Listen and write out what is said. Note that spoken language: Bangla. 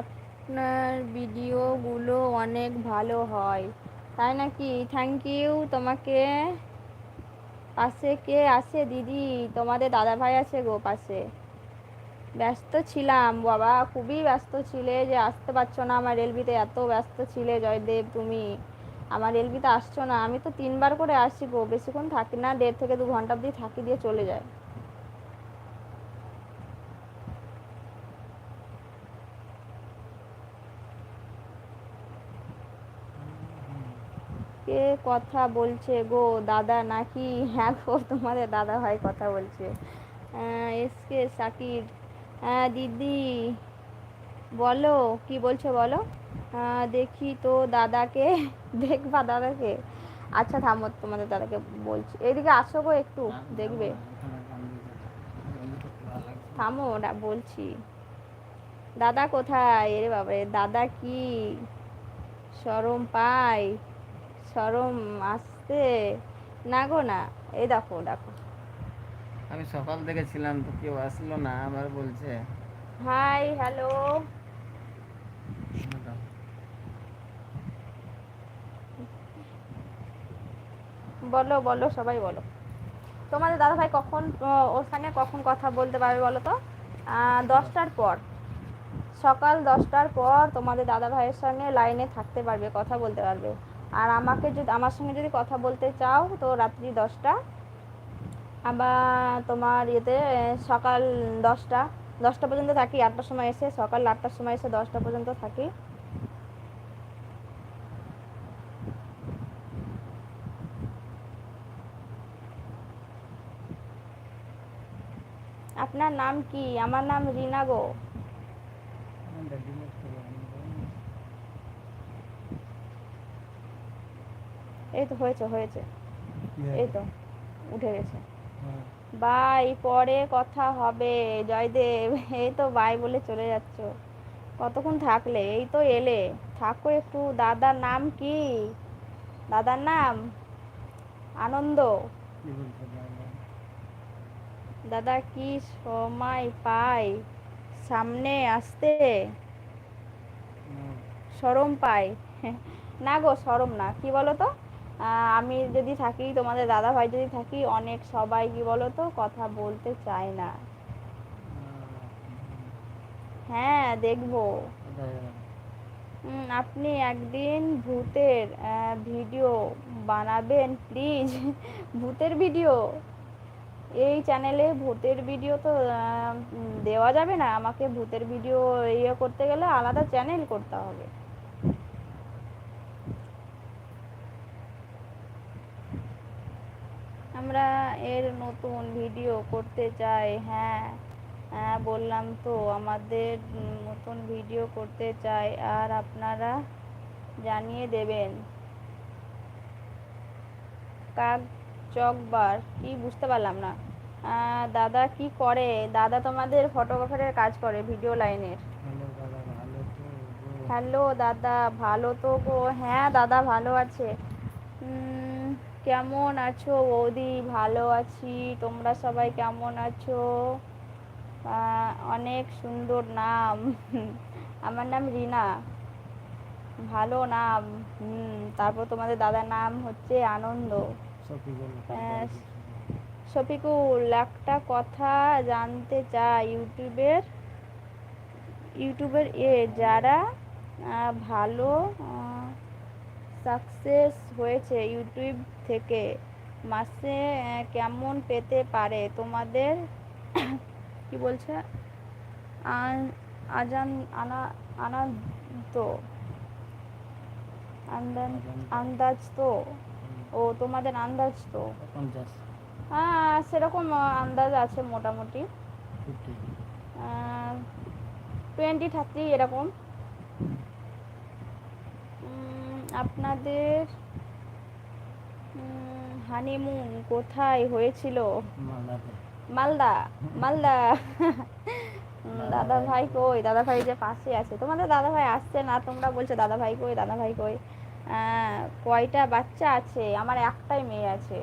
আপনার ভিডিওগুলো অনেক ভালো হয়, তাই নাকি? থ্যাংক ইউ তোমাকে। পাশে কে আছে দিদি? তোমাদের দাদা ভাই আছে গো পাশে। ব্যস্ত ছিলাম, বাবা খুবই ব্যস্ত ছিলে যে আসতে পারছ না আমার রেলবিতে, এত ব্যস্ত ছিলে জয়দেব, তুমি। আমার রেলবিতে আসছো না, আমি তো তিনবার করে আসি গো, বেশিক্ষণ থাকি না, দেড় থেকে দু ঘণ্টা অবধি থাকি দিয়ে চলে যায়। কে কথা বলছে গো? দাদা নাকি? হ্যাঁ গো, তোমাদের দাদা ভাই কথা বলছে। এসকে সাকির হ্যাঁ দিদি, বলো, কি বলছো বলো? দেখি তো দাদাকে, দেখবা দাদাকে। আচ্ছা থামো, তোমাদের দাদাকে বলছি। এদিকে আসো গো একটু, দেখবে। থামো ওটা বলছি। দাদা কোথায়? এরে বাবারে, দাদা কি? সরম পায়। সরম আসতে না গো না এই দেখো দেখো। আমি সকাল থেকে ছিলাম তো কেউ আসলো না আবার বলছে। Hi hello. বলো বলো সবাই বলো। তোমাদের দাদা ভাই কখন ওর সঙ্গে কখন কথা বলতে পারবে বলো তো? আহ, দশটার পর। সকাল দশটার পর তোমাদের দাদা ভাইয়ের সঙ্গে লাইনে থাকতে পারবে কথা বলতে পারবে। আর আমাকে যদি, আমার সঙ্গে যদি কথা বলতে চাও তো রাত্রি দশটা, আবার তোমার ইয়েতে, সকাল দশটা দশটা পর্যন্ত থাকি, আটটার সময় এসে, সকাল আটটার সময় এসে দশটা পর্যন্ত থাকি। আপনার নাম কি? আমার নাম রিনা গো। এই তো হয়েছে হয়েছে। এই তো উঠে গেছে। বাই পরে কথা হবে জয়দেব। এই তো বাই বলে চলে যাচ্ছ। কতক্ষণ থাকলে? এই তো এলে। থাকো একটু দাদার নাম কি? দাদার নাম? আনন্দ। দাদা কি সময় পায়? সামনে আসতে? সরম পায়? না গো সরম না। কি বলো তো? আমি যদি থাকি, তোমাদের দাদা ভাই যদি থাকি, অনেক সবাই কি বলো তো কথা বলতে চায় না। হ্যাঁ দেখব। আপনি একদিন ভূতের ভিডিও বানাবেন প্লিজ ভূতের ভিডিও? এই চ্যানেলে ভূতের ভিডিও তো দেওয়া যাবে না। আমাকে ভূতের ভিডিও ইয়ে করতে গেলে আলাদা চ্যানেল করতে হবে। আমরা এর নতুন ভিডিও করতে চাই। হ্যাঁ হ্যাঁ বললাম তো আমাদের নতুন ভিডিও করতে চাই। আর আপনারা জানিয়ে দেবেন। কাক চকবার কি বুঝতে পারলাম না। দাদা কি করে? দাদা তোমাদের ফটোগ্রাফারের কাজ করে ভিডিও লাইনের হ্যালো দাদা ভালো তো? গো। হ্যাঁ দাদা ভালো আছে। কেমন আছো বৌদি? ভালো আছি। তোমরা সবাই কেমন আছো? অনেক সুন্দর নাম। আমার নাম রিনা। ভালো নাম। হুম তারপর তোমাদের দাদার নাম হচ্ছে আনন্দ। হ্যাঁ, শফিকুল একটা কথা জানতে চাই ইউটিউবের। ইউটিউবের এ যারা ভালো সাকসেস হয়েছে ইউটিউব থেকে। মাসে কেমন পেতে পারে? তোমাদের কি বলছে? আজান আনা আনান্ত। আন্দাজ তো? ও তোমাদের আন্দাজ তো? হ্যাঁ সেরকম আন্দাজ আছে মোটামুটি। টোয়েন্টি থার্টি এরকম। আপনাদের হানিমুন কোথায় হয়েছিল? মালদা মালদা। দাদা ভাই কই? দাদা ভাই যে পাশে আছে। তোমাদের দাদা ভাই আসছে না? তোমরা বলছো দাদা ভাই কই দাদা ভাই কই কয়টা বাচ্চা আছে? আমার একটাই মেয়ে আছে।